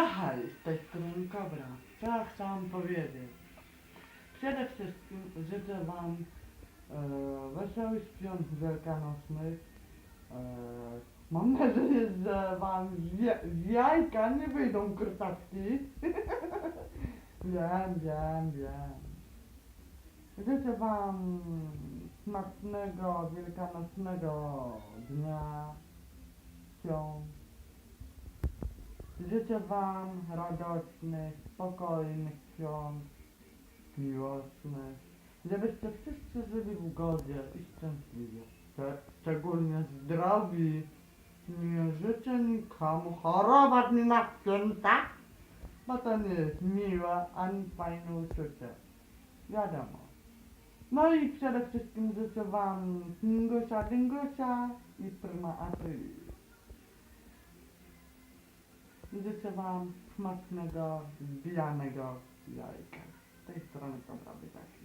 Hej, z tej strony Kobra. Co ja chciałam powiedzieć? Przede wszystkim życzę Wam e, wesołych świąt wielkanocnych. E, mam nadzieję, że Wam z, ja- z jajka nie wyjdą kurczatki. wiem, wiem, wiem. Życzę Wam smacznego, wielkanocnego dnia, świąt. Życzę Wam radosnych, spokojnych świąt, miłosnych, żebyście wszyscy żyli w ugodzie i szczęśliwie. Szcz- szczególnie zdrowi. Nie życzę nikomu chorować mi na święta, bo to nie jest miłe ani fajne uczucie. Wiadomo. No i przede wszystkim życzę Wam Dingusia Dingusia i Prima Aprilis. Życzę Wam smacznego, zbijanego jajka. Z tej strony to prawie tak.